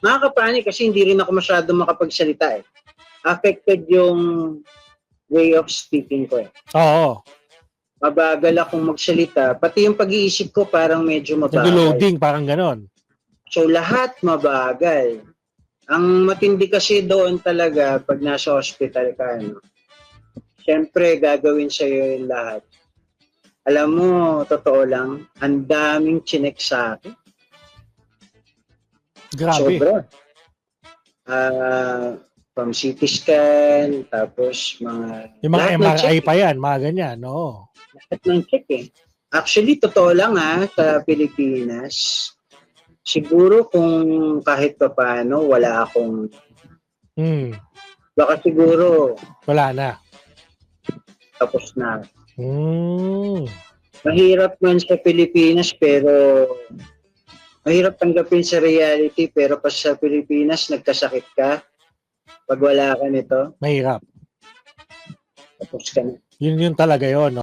nakakapanik kasi hindi rin ako masyado makapagsalita eh. Affected yung way of speaking ko eh. Oo. Mabagal akong magsalita. Pati yung pag-iisip ko parang medyo mabagal. Nag-loading, parang ganon. So lahat mabagal. Ang matindi kasi doon talaga pag nasa hospital ka, no? Siyempre, gagawin sa'yo yung lahat. Alam mo, totoo lang, ang daming chinek sa akin. Grabe. Sobra. Ah, from CT scan, tapos mga... Yung mga MRI pa yan, mga ganyan. Oo. Lahat ng check eh. Actually, totoo lang ha, sa Pilipinas, siguro kung kahit pa paano, wala akong... Hmm. Baka siguro, Wala na. tapos na. Hmm. Mahirap man sa Pilipinas, pero... Mahirap tanggapin sa reality, pero pa sa Pilipinas, nagkasakit ka. Pag wala ka nito, Mahirap. tapos ka na. Yun yun talaga yun. No?